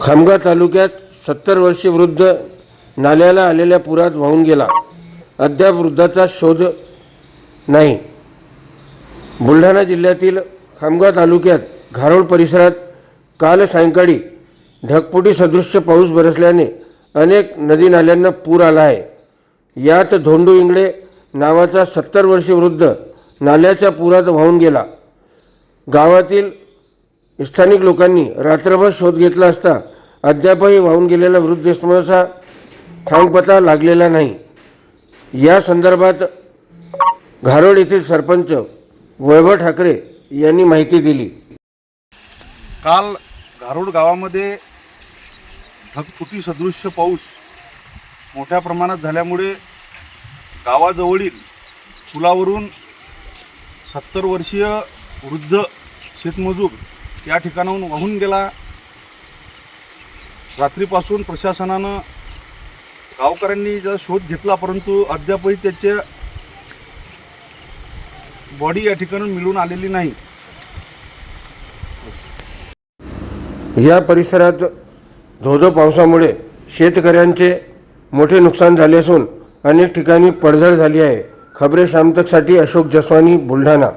खामगाव तालुक्यात सत्तर वर्षीय वृद्ध नाल्याला आलेल्या पुरात वाहून गेला. अद्याप वृद्धाचा शोध नाही. बुलढाणा जिल्ह्यातील खामगाव तालुक्यात घारोळ परिसरात काल सायंकाळी ढगपुटी सदृश्य पाऊस बरसल्याने अनेक नदी नाल्यांना पूर आला आहे. यात धोंडू इंगळे नावाचा सत्तर वर्षीय वृद्ध नाल्याच्या पुरात वाहून गेला. गावातील स्थानिक लोकांनी रात्रभर शोध घेतला असता अद्यापही वाहून गेलेल्या ठाऊक पता लागलेला नाही. या संदर्भात घारोड येथील सरपंच वैभव ठाकरे यांनी माहिती दिली. काल घारोड गावामध्ये ढगफुटी सदृश्य पाऊस मोठ्या प्रमाणात झाल्यामुळे गावाजवळील पुलावरून सत्तर वर्षीय वृद्ध शेतमजूर या ठिकाणाहून वाहून गेला. रात्रीपासून प्रशासनानं गावकऱ्यांनी जर शोध घेतला परंतु अद्यापही त्याच्या बॉडी या ठिकाणून मिळून आलेली नाही. या परिसरात धोधो पावसामुळे शेतकऱ्यांचे मोठे नुकसान झाले असून अनेक ठिकाणी पडझड झाली आहे. खबरे सामतकसाठी अशोक जसवानी बुलढाणा.